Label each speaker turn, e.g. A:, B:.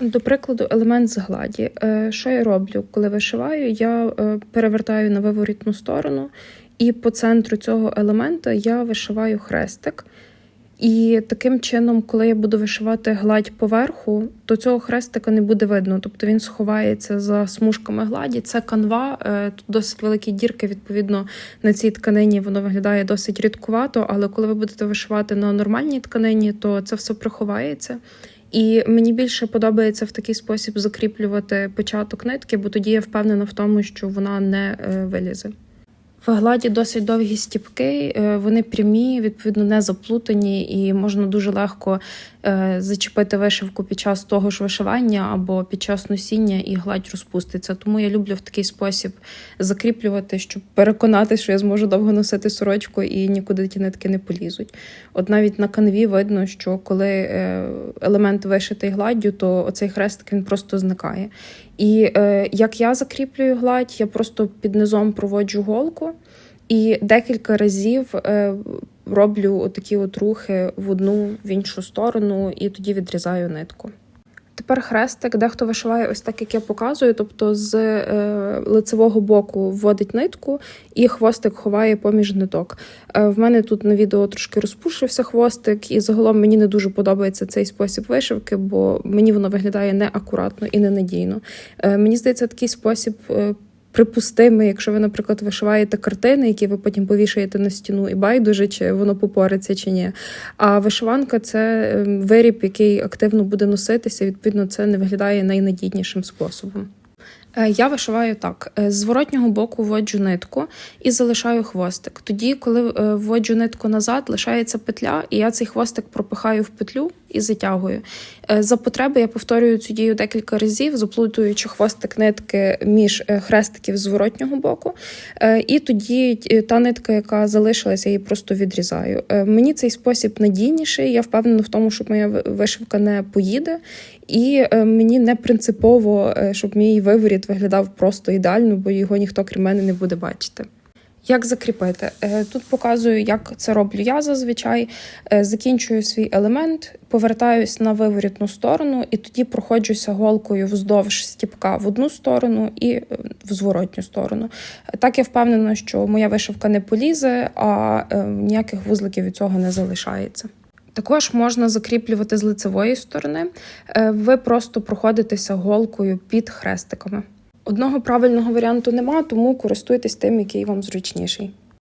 A: До прикладу, елемент з гладі. Е, Що я роблю, коли вишиваю? Я е, перевертаю на виворітну сторону, і по центру цього елемента я вишиваю хрестик. І таким чином, коли я буду вишивати гладь поверху, то цього хрестика не буде видно. Тобто він сховається за смужками гладі. Це канва, е, тут досить великі дірки. Відповідно, на цій тканині воно виглядає досить рідкувато. Але коли ви будете вишивати на нормальній тканині, то це все приховається. І мені більше подобається в такий спосіб закріплювати початок нитки, бо тоді я впевнена в тому, що вона не е, вилізе. В гладі досить довгі стіпки, е, вони прямі, відповідно, не заплутані, і можна дуже легко е, зачепити вишивку під час того ж вишивання або під час носіння, і гладь розпуститься. Тому я люблю в такий спосіб закріплювати, щоб переконати, що я зможу довго носити сорочку і нікуди ті нитки не полізуть. От навіть на канві видно, що коли е, елемент вишитий гладдю, то оцей хрестик він просто зникає. І е, як я закріплюю гладь, я просто під низом проводжу голку і декілька разів е, роблю такі от рухи в одну в іншу сторону, і тоді відрізаю нитку. Тепер хрестик, дехто вишиває ось так, як я показую, тобто з е, лицевого боку вводить нитку і хвостик ховає поміж ниток. Е, в мене тут на відео трошки розпушився хвостик, і загалом мені не дуже подобається цей спосіб вишивки, бо мені воно виглядає неакуратно і ненадійно. Е, мені здається, такий спосіб. Е, якщо ви, наприклад, вишиваєте картини, які ви потім повішаєте на стіну, і байдуже, чи воно попориться, чи ні. А вишиванка це ем, виріб, який активно буде носитися. Відповідно, це не виглядає найнадійнішим способом. Е, Я вишиваю так: Е, з зворотнього боку вводжу нитку і залишаю хвостик. Тоді, коли е, вводжу нитку назад, лишається петля, і я цей хвостик пропихаю в петлю і затягую. Е, За потреби я повторюю цю дію декілька разів, заплутуючи хвостик нитки між е, хрестиків зворотнього боку. Е, І тоді та нитка, яка залишилася, я її просто відрізаю. Мені цей спосіб надійніший. Я впевнена в тому, що моя вишивка не поїде. І мені не принципово, щоб мій виворіт виглядав просто ідеально, бо його ніхто крім мене не буде бачити. Як закріпити? Е, Тут показую, як це роблю я зазвичай. Е, Закінчую свій елемент, повертаюсь на виворітну сторону, і тоді проходжуся голкою вздовж стіпка в одну сторону і е, в зворотню сторону. Так я впевнена, що моя вишивка не полізе, а ніяких вузликів від цього не залишається. Також можна закріплювати з лицевої сторони. Ви просто проходитеся голкою під хрестиками. Одного правильного варіанту нема, тому користуйтесь тим, який вам зручніший.